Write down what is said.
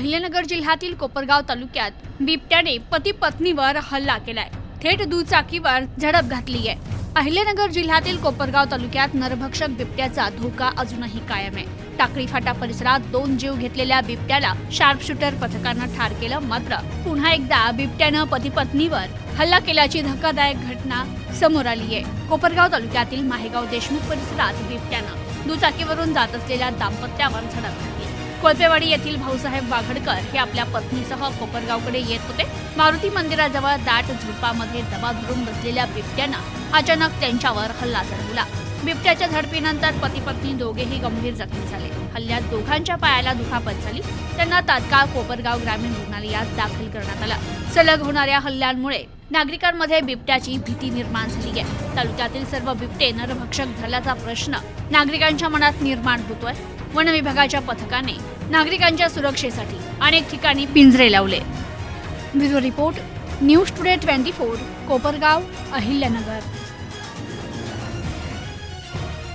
अहिल्यानगर जिल्ह्यातील कोपरगाव तालुक्यात बिबट्याने पती पत्नीवर हल्ला केलाय. थेट दुचाकीवर झडप घातली आहे. अहिल्यानगर जिल्ह्यातील कोपरगाव तालुक्यात नरभक्षक बिबट्याचा धोका अजूनही कायम आहे. टाकळी फाटा परिसरात दोन जीव घेतलेल्या बिबट्याला शार्पशूटर पथकानं ठार केलं मात्र पुन्हा एकदा बिबट्यानं पती पत्नीवर हल्ला केल्याची धक्कादायक घटना समोर आली आहे. कोपरगाव तालुक्यातील माहेगाव देशमुख परिसरात बिबट्यानं दुचाकीवरून जात असलेल्या दाम्पत्यावर झडप घातली. कोळपेवाडी येथील भाऊसाहेब वाघडकर हे आपल्या पत्नीसह कोपरगावकडे येत होते. मारुती मंदिराजवळ दाट झुडपामध्ये दबा धरून बसलेल्या बिबट्यानं अचानक त्यांच्यावर हल्ला चढवला. बिबट्याच्या झडपीनंतर पती पत्नी दोघेही गंभीर जखमी झाले. हल्ल्यात दोघांच्या पायाला दुखापत झाली. त्यांना तात्काळ कोपरगाव ग्रामीण रुग्णालयात दाखल करण्यात आलं. सलग होणाऱ्या हल्ल्यांमुळे नागरिकांमध्ये बिबट्याची भीती निर्माण झाली आहे. तालुक्यातील सर्व बिबटे नरभक्षक झाल्याचा प्रश्न नागरिकांच्या मनात निर्माण होतोय. वन विभागाच्या पथकाने नागरिकांच्या सुरक्षेसाठी अनेक ठिकाणी पिंजरे लावले. Bureau report news today twenty four Kopargaon Ahilyanagar.